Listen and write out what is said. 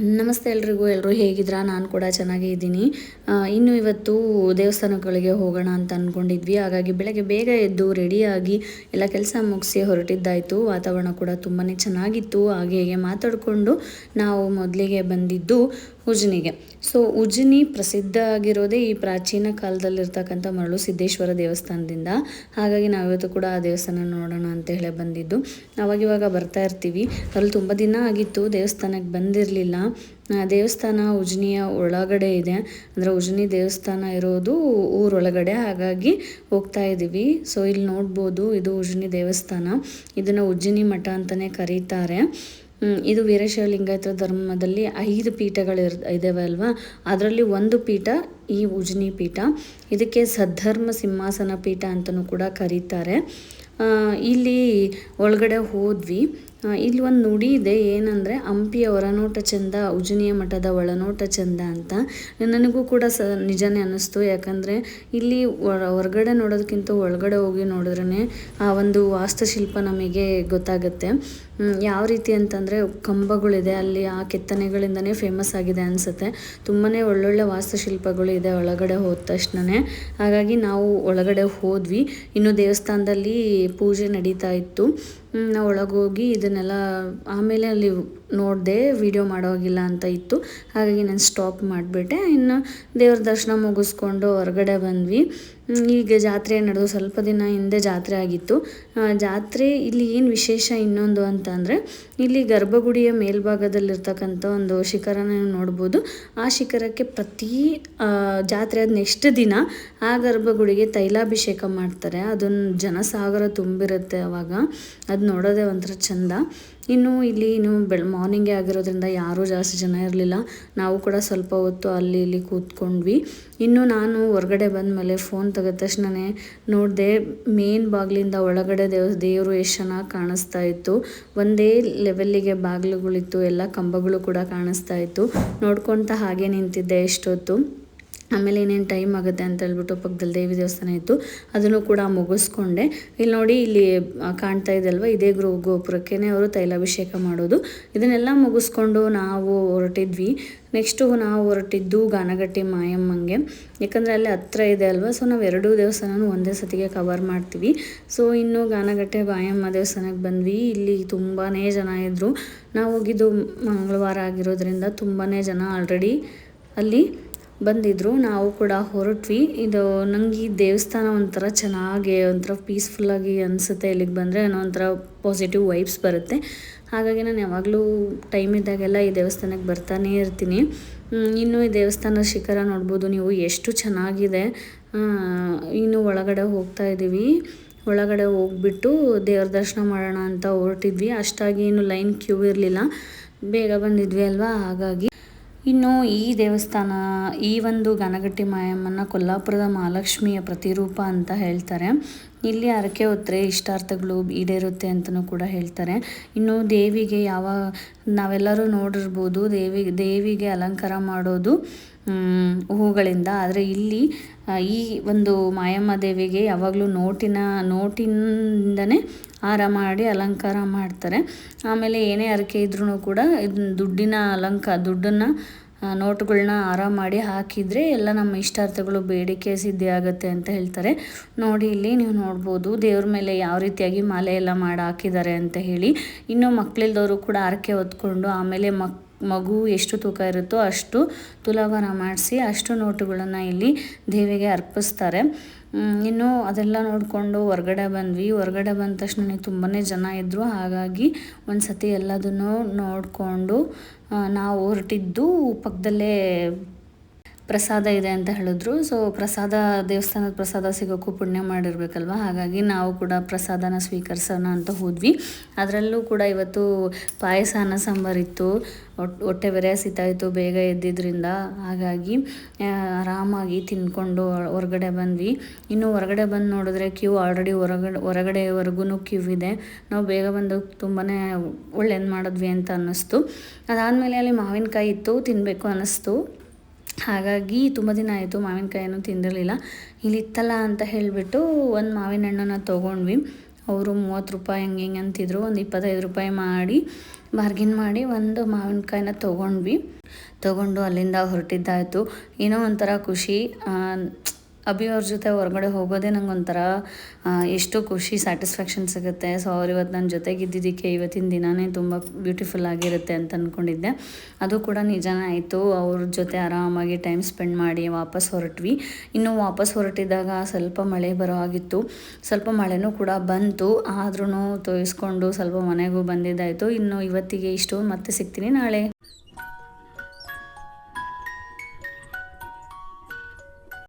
ನಮಸ್ತೆ ಎಲ್ರಿಗೂ ಎಲ್ಲರೂ ಹೇಗಿದ್ರಾ? ನಾನು ಕೂಡ ಚೆನ್ನಾಗೇ ಇದ್ದೀನಿ. ಇನ್ನು ಇವತ್ತು ದೇವಸ್ಥಾನಗಳಿಗೆ ಹೋಗೋಣ ಅಂತ ಅಂದ್ಕೊಂಡಿದ್ವಿ ಹಾಗಾಗಿ ಬೆಳಗ್ಗೆ ಬೇಗ ಎದ್ದು ರೆಡಿಯಾಗಿ ಎಲ್ಲ ಕೆಲಸ ಮುಗಿಸಿ ಹೊರಟಿದ್ದಾಯಿತು. ವಾತಾವರಣ ಕೂಡ ತುಂಬಾ ಚೆನ್ನಾಗಿತ್ತು. ಹಾಗೆ ಹೇಗೆ ಮಾತಾಡಿಕೊಂಡು ನಾವು ಮೊದಲಿಗೆ ಬಂದಿದ್ದು ಉಜ್ನಿಗೆ. ಸೊ ಉಜ್ನಿ ಪ್ರಸಿದ್ಧ ಆಗಿರೋದೇ ಈ ಪ್ರಾಚೀನ ಕಾಲದಲ್ಲಿರ್ತಕ್ಕಂಥ ಮರಳು ಸಿದ್ದೇಶ್ವರ ದೇವಸ್ಥಾನದಿಂದ. ಹಾಗಾಗಿ ನಾವಿವತ್ತು ಕೂಡ ಆ ದೇವಸ್ಥಾನ ನೋಡೋಣ ಅಂತ ಹೇಳಿ ಬಂದಿದ್ದು. ಅವಾಗಿವಾಗ ಬರ್ತಾ ಇರ್ತೀವಿ. ಅಲ್ಲಿ ತುಂಬ ದಿನ ಆಗಿತ್ತು, ದೇವಸ್ಥಾನಕ್ಕೆ ಬಂದಿರಲಿಲ್ಲ. ದೇವಸ್ಥಾನ ಉಜ್ನಿಯ ಒಳಗಡೆ ಇದೆ. ಅಂದರೆ ಉಜ್ನಿ ದೇವಸ್ಥಾನ ಇರೋದು ಊರೊಳಗಡೆ. ಹಾಗಾಗಿ ಹೋಗ್ತಾ ಇದ್ದೀವಿ. ಸೊ ಇಲ್ಲಿ ನೋಡ್ಬೋದು, ಇದು ಉಜ್ನಿ ದೇವಸ್ಥಾನ. ಇದನ್ನು ಉಜ್ಜಿನಿ ಮಠ ಅಂತಲೇ ಕರೀತಾರೆ. ಇದು ವೀರಶೈವ ಲಿಂಗಾಯತ ಧರ್ಮದಲ್ಲಿ ಐದು ಪೀಠಗಳು ಇರ್ ಇದ್ದಾವೆ ಅಲ್ವಾ? ಅದರಲ್ಲಿ ಒಂದು ಪೀಠ ಈ ಉಜ್ನಿ ಪೀಠ. ಇದಕ್ಕೆ ಸದ್ಧರ್ಮ ಸಿಂಹಾಸನ ಪೀಠ ಅಂತಲೂ ಕೂಡ ಕರೀತಾರೆ. ಇಲ್ಲಿ ಒಳಗಡೆ ಹೋದ್ವಿ. ಇಲ್ಲಿ ಒಂದು ನುಡಿ ಇದೆ. ಏನಂದರೆ ಹಂಪಿಯ ಹೊರನೋಟ ಚಂದ, ಉಜನಿಯ ಮಠದ ಒಳನೋಟ ಚಂದ ಅಂತ. ನನಗೂ ಕೂಡ ಸ, ನಿಜನೇ ಅನ್ನಿಸ್ತು. ಯಾಕಂದರೆ, ಇಲ್ಲಿ ಹೊರಗಡೆ ನೋಡೋದಕ್ಕಿಂತ ಒಳಗಡೆ ಹೋಗಿ ನೋಡಿದ್ರೇ ಆ ಒಂದು ವಾಸ್ತುಶಿಲ್ಪ ನಮಗೆ ಗೊತ್ತಾಗುತ್ತೆ. ಯಾವ ರೀತಿ ಅಂತಂದರೆ, ಕಂಬಗಳಿದೆ. ಅಲ್ಲಿ ಆ ಕೆತ್ತನೆಗಳಿಂದನೇ ಫೇಮಸ್ ಆಗಿದೆ ಅನಿಸುತ್ತೆ. ತುಂಬಾ ಒಳ್ಳೊಳ್ಳೆ ವಾಸ್ತುಶಿಲ್ಪಗಳು ಇದೆ ಒಳಗಡೆ ಹೋದ ತಕ್ಷಣವೇ ಹಾಗಾಗಿ ನಾವು ಒಳಗಡೆ ಹೋದ್ವಿ. ಇನ್ನು ದೇವಸ್ಥಾನದಲ್ಲಿ ಪೂಜೆ ನಡೀತಾ ಇತ್ತು. ನಾವು ಒಳಗೋಗಿ ಇದನ್ನೆಲ್ಲ ಆಮೇಲೆ ಅಲ್ಲಿ ನೋಡಿದೆ ವೀಡಿಯೋ ಮಾಡೋಗಿಲ್ಲ ಅಂತ ಇತ್ತು. ಹಾಗಾಗಿ ನಾನು ಸ್ಟಾಪ್ ಮಾಡಿಬಿಟ್ಟೆ. ಇನ್ನು ದೇವ್ರ ದರ್ಶನ ಮುಗಿಸ್ಕೊಂಡು ಹೊರಗಡೆ ಬಂದ್ವಿ. ಈಗ ಜಾತ್ರೆ ನಡೆದು ಸ್ವಲ್ಪ ದಿನ ಹಿಂದೆ ಜಾತ್ರೆ ಆಗಿತ್ತು. ಜಾತ್ರೆ ಇಲ್ಲಿ ಏನು ವಿಶೇಷ ಇನ್ನೊಂದು ಅಂತ ಅಂದರೆ ಇಲ್ಲಿ ಗರ್ಭಗುಡಿಯ ಮೇಲ್ಭಾಗದಲ್ಲಿರ್ತಕ್ಕಂಥ ಒಂದು ಶಿಖರನ ನೋಡ್ಬೋದು. ಆ ಶಿಖರಕ್ಕೆ ಪ್ರತಿ ಜಾತ್ರೆ ಆದ ನೆಕ್ಸ್ಟ್ ದಿನ ಆ ಗರ್ಭಗುಡಿಗೆ ತೈಲಾಭಿಷೇಕ ಮಾಡ್ತಾರೆ. ಅದೊಂದು ಜನಸಾಗರ ತುಂಬಿರುತ್ತೆ ಅವಾಗ. ಅದು ನೋಡೋದೇ ಒಂಥರ ಚಂದ. ಇನ್ನು ಇಲ್ಲಿ ಇನ್ನು ಬೆಳ್ ಮಾರ್ನಿಂಗೇ ಆಗಿರೋದ್ರಿಂದ ಯಾರೂ ಜಾಸ್ತಿ ಜನ ಇರಲಿಲ್ಲ. ನಾವು ಕೂಡ ಸ್ವಲ್ಪ ಹೊತ್ತು ಅಲ್ಲಿ ಇಲ್ಲಿ ಕೂತ್ಕೊಂಡ್ವಿ. ಇನ್ನು ನಾನು ಹೊರಗಡೆ ಬಂದಮೇಲೆ ಫೋನ್ ತೆಗೆದ ತಕ್ಷಣವೇ ನೋಡಿದೆ ಮೇನ್ ಬಾಗಿಲಿಂದ ಒಳಗಡೆ ದೇವ, ದೇವರು ಎಷ್ಟು ಚೆನ್ನಾಗಿ ಕಾಣಿಸ್ತಾ ಇತ್ತು. ಒಂದೇ ಲೆವೆಲ್ಲಿಗೆ ಬಾಗಿಲುಗಳಿತ್ತು, ಎಲ್ಲ ಕಂಬಗಳು ಕೂಡ ಕಾಣಿಸ್ತಾ ಇತ್ತು. ನೋಡ್ಕೊತ ಹಾಗೆ ನಿಂತಿದ್ದೆ ಎಷ್ಟೊತ್ತು. ಆಮೇಲೆ ಏನೇನು ಟೈಮ್ ಆಗುತ್ತೆ ಅಂತ ಹೇಳ್ಬಿಟ್ಟು ಪಕ್ಕದಲ್ಲಿ ದೇವಿ ದೇವಸ್ಥಾನ ಇತ್ತು. ಅದನ್ನು ಕೂಡ ಮುಗಿಸ್ಕೊಂಡೆ. ಇಲ್ಲಿ ನೋಡಿ ಇಲ್ಲಿ ಕಾಣ್ತಾ ಇದೆ ಅಲ್ವಾ ಇದೇ ಗೃಹ ಗೋಪುರಕ್ಕೆ ಅವರು ತೈಲಾಭಿಷೇಕ ಮಾಡೋದು. ಇದನ್ನೆಲ್ಲ ಮುಗಿಸ್ಕೊಂಡು ನಾವು ಹೊರಟಿದ್ವಿ. ನೆಕ್ಸ್ಟು ನಾವು ಹೊರಟಿದ್ದು ಗಾನಗಟ್ಟಿ ಮಾಯಮ್ಮಂಗೆ. ಯಾಕಂದರೆ ಅಲ್ಲಿ ಹತ್ರ ಇದೆ ಅಲ್ವಾ? ಸೊ ನಾವು ಎರಡೂ ದೇವಸ್ಥಾನನೂ ಒಂದೇ ಸತಿಗೆ ಕವರ್ ಮಾಡ್ತೀವಿ. ಸೊ ಇನ್ನು ಗಾನಗಟ್ಟೆ ಮಾಯಮ್ಮ ದೇವಸ್ಥಾನಕ್ಕೆ ಬಂದ್ವಿ. ಇಲ್ಲಿ ತುಂಬಾ ಜನ ಇದ್ದರು ನಾವು ಹೋಗಿದ್ದು ಮಂಗಳವಾರ ಆಗಿರೋದ್ರಿಂದ ತುಂಬಾ ಜನ ಆಲ್ರೆಡಿ ಅಲ್ಲಿ ಬಂದಿದ್ದರು ನಾವು ಕೂಡ ಹೊರಟ್ವಿ. ಇದು ನಂಗೆ ಈ ದೇವಸ್ಥಾನ ಒಂಥರ ಚೆನ್ನಾಗಿ, ಒಂಥರ ಪೀಸ್ಫುಲ್ಲಾಗಿ ಅನಿಸುತ್ತೆ ಇಲ್ಲಿಗೆ ಬಂದರೆ ಏನೋ ಒಂಥರ ಪಾಸಿಟಿವ್ ವೈಬ್ಸ್ ಬರುತ್ತೆ. ಹಾಗಾಗಿ ನಾನು ಯಾವಾಗಲೂ ಟೈಮ್ ಇದ್ದಾಗೆಲ್ಲ ಈ ದೇವಸ್ಥಾನಕ್ಕೆ ಬರ್ತಾನೇ ಇರ್ತೀನಿ. ಇನ್ನು ಈ ದೇವಸ್ಥಾನದ ಶಿಖರ ನೋಡ್ಬೋದು ನೀವು, ಎಷ್ಟು ಚೆನ್ನಾಗಿದೆ. ಇನ್ನು ಒಳಗಡೆ ಹೋಗ್ತಾ ಇದ್ದೀವಿ ಒಳಗಡೆ ಹೋಗ್ಬಿಟ್ಟು ದೇವ್ರ ದರ್ಶನ ಮಾಡೋಣ ಅಂತ ಹೊರಟಿದ್ವಿ. ಅಷ್ಟಾಗಿ ಇನ್ನು ಲೈನ್ ಕ್ಯೂ ಇರಲಿಲ್ಲ. ಬೇಗ ಬಂದಿದ್ವಿ ಅಲ್ವಾ? ಹಾಗಾಗಿ ಇನ್ನು ಈ ದೇವಸ್ಥಾನ ಈ ಒಂದು ಗನಗಟ್ಟಿ ಮಾಯಮ್ಮನ ಕೊಲ್ಲಾಪುರದ ಮಹಾಲಕ್ಷ್ಮಿಯ ಪ್ರತಿರೂಪ ಅಂತ ಹೇಳ್ತಾರೆ. ಇಲ್ಲಿ ಹರಕೆ ಹೊತ್ತರೆ ಇಷ್ಟಾರ್ಥಗಳು ಈಡೇರುತ್ತೆ ಅಂತಲೂ ಕೂಡ ಹೇಳ್ತಾರೆ. ಇನ್ನು ದೇವಿಗೆ ಯಾವ, ನಾವೆಲ್ಲರೂ ನೋಡಿರ್ಬೋದು ದೇವಿ, ದೇವಿಗೆ ಅಲಂಕಾರ ಮಾಡೋದು ಹೂಗಳಿಂದ. ಆದರೆ ಇಲ್ಲಿ ಈ ಒಂದು ಮಾಯಮ್ಮ ದೇವಿಗೆ ಯಾವಾಗಲೂ ನೋಟಿನ ನೋಟಿಂದನೇ ಹಾರ ಮಾಡಿ ಅಲಂಕಾರ ಮಾಡ್ತಾರೆ. ಆಮೇಲೆ ಏನೇ ಹರಕೆ ಇದ್ರೂ ಕೂಡ ದುಡ್ಡಿನ ಅಲಂಕ, ದುಡ್ಡನ್ನು ನೋಟುಗಳನ್ನ ಆರಾಮ ಮಾಡಿ ಹಾಕಿದರೆ ಎಲ್ಲ ನಮ್ಮ ಇಷ್ಟಾರ್ಥಗಳು ಬೇಡಿಕೆ ಸಿದ್ಧಿ ಆಗುತ್ತೆ ಅಂತ ಹೇಳ್ತಾರೆ. ನೋಡಿ, ಇಲ್ಲಿ ನೀವು ನೋಡ್ಬೋದು, ದೇವ್ರ ಮೇಲೆ ಯಾವ ರೀತಿಯಾಗಿ ಮಾಲೆ ಎಲ್ಲ ಮಾಡಿ ಹಾಕಿದ್ದಾರೆ ಅಂತ ಹೇಳಿ. ಇನ್ನು ಮಕ್ಕಳಿಲ್ದವರು ಕೂಡ ಆರಕೆ ಹೊತ್ಕೊಂಡು ಆಮೇಲೆ ಮಕ್ ಮಗು ಎಷ್ಟು ತೂಕ ಇರುತ್ತೋ ಅಷ್ಟು ತುಲಾಭಾರ ಮಾಡಿಸಿ ಅಷ್ಟು ನೋಟುಗಳನ್ನು ಇಲ್ಲಿ ದೇವಿಗೆ ಅರ್ಪಿಸ್ತಾರೆ. ಇನ್ನು ಅದೆಲ್ಲ ನೋಡಿಕೊಂಡು ಹೊರ್ಗಡೆ ಬಂದ್ವಿ. ಹೊರಗಡೆ ಬಂದ ತಕ್ಷಣ ನನಗೆ ತುಂಬಾ ಜನ ಇದ್ದರು ಹಾಗಾಗಿ ಒಂದು ಸತಿ ಎಲ್ಲದನ್ನು ನೋಡಿಕೊಂಡು ನಾವು ಹೊರಟಿದ್ದು ಪಕ್ಕದಲ್ಲೇ ಪ್ರಸಾದ ಇದೆ ಅಂತ ಹೇಳಿದ್ರು. ಸೊ ಪ್ರಸಾದ, ದೇವಸ್ಥಾನದ ಪ್ರಸಾದ ಸಿಗೋಕ್ಕೂ ಪುಣ್ಯ ಮಾಡಿರ್ಬೇಕಲ್ವ? ಹಾಗಾಗಿ ನಾವು ಕೂಡ ಪ್ರಸಾದನ ಸ್ವೀಕರಿಸೋಣ ಅಂತ ಹೋದ್ವಿ. ಅದರಲ್ಲೂ ಕೂಡ ಇವತ್ತು ಪಾಯಸ ಅನ್ನ ಸಾಂಬಾರಿತ್ತು ಹೊಟ್ಟೆ ಇತ್ತು ಬೇಗ ಎದ್ದಿದ್ದರಿಂದ ಹಾಗಾಗಿ ಆರಾಮಾಗಿ ತಿನ್ಕೊಂಡು ಹೊರಗಡೆ ಬಂದ್ವಿ. ಇನ್ನು ಹೊರಗಡೆ ಬಂದು ನೋಡಿದ್ರೆ ಕ್ಯೂ ಆಲ್ರೆಡಿ ಹೊರಗಡೆ ಹೊರಗಡೆವರೆಗೂ ಕ್ಯೂ ಇದೆ. ನಾವು ಬೇಗ ಬಂದು ತುಂಬಾ ಒಳ್ಳೇದು ಮಾಡಿದ್ವಿ ಅಂತ ಅನ್ನಿಸ್ತು. ಅದಾದಮೇಲೆ ಅಲ್ಲಿ ಮಾವಿನಕಾಯಿ ಇತ್ತು ತಿನ್ನಬೇಕು ಅನ್ನಿಸ್ತು. ಹಾಗಾಗಿ ತುಂಬ ದಿನ ಆಯಿತು ಮಾವಿನಕಾಯನ್ನು ತಿಂದಿರಲಿಲ್ಲ. ಇಲ್ಲಿತ್ತಲ್ಲ ಅಂತ ಹೇಳಿಬಿಟ್ಟು ಒಂದು ಮಾವಿನ ಹಣ್ಣನ್ನು ತೊಗೊಂಡ್ವಿ. ಅವರು ಮೂವತ್ತು ರೂಪಾಯಿ ಹಂಗೆ ಹಿಂಗೆ ಅಂತಿದ್ರು. ಒಂದು ಇಪ್ಪತ್ತೈದು ರೂಪಾಯಿ ಮಾಡಿ ಬಾರ್ಗಿನ್ ಮಾಡಿ ಒಂದು ಮಾವಿನಕಾಯಿನ ತೊಗೊಂಡ್ವಿ. ತೊಗೊಂಡು ಅಲ್ಲಿಂದ ಹೊರಟಿದ್ದಾಯಿತು. ಏನೋ ಒಂಥರ ಖುಷಿ. ಅಭಿ ಅವ್ರ ಜೊತೆ ಹೊರಗಡೆ ಹೋಗೋದೇ ನಂಗೆ ಒಂಥರ ಎಷ್ಟು ಖುಷಿ ಸ್ಯಾಟಿಸ್ಫ್ಯಾಕ್ಷನ್ ಸಿಗುತ್ತೆ. ಸೊ ಅವ್ರು ಇವತ್ತು ನನ್ನ ಜೊತೆಗಿದ್ದಿದ್ದಕ್ಕೆ ಇವತ್ತಿನ ದಿನವೇ ತುಂಬ ಬ್ಯೂಟಿಫುಲ್ ಆಗಿರುತ್ತೆ ಅಂತ ಅಂದ್ಕೊಂಡಿದ್ದೆ ಅದು ಕೂಡ ನಿಜನೇ ಆಯಿತು. ಅವ್ರ ಜೊತೆ ಆರಾಮಾಗಿ ಟೈಮ್ ಸ್ಪೆಂಡ್ ಮಾಡಿ ವಾಪಸ್ ಹೊರಟ್ವಿ. ಇನ್ನು ವಾಪಸ್ ಹೊರಟಿದ್ದಾಗ ಸ್ವಲ್ಪ ಮಳೆ ಬರೋ ಆಗಿತ್ತು ಸ್ವಲ್ಪ ಮಳೆನೂ ಕೂಡ ಬಂತು. ಆದ್ರೂ ತೋಯಿಸ್ಕೊಂಡು ಸ್ವಲ್ಪ ಮನೆಗೂ ಬಂದಿದ್ದಾಯಿತು. ಇನ್ನು ಇವತ್ತಿಗೆ ಇಷ್ಟು ಮತ್ತೆ ಸಿಗ್ತೀನಿ ನಾಳೆ.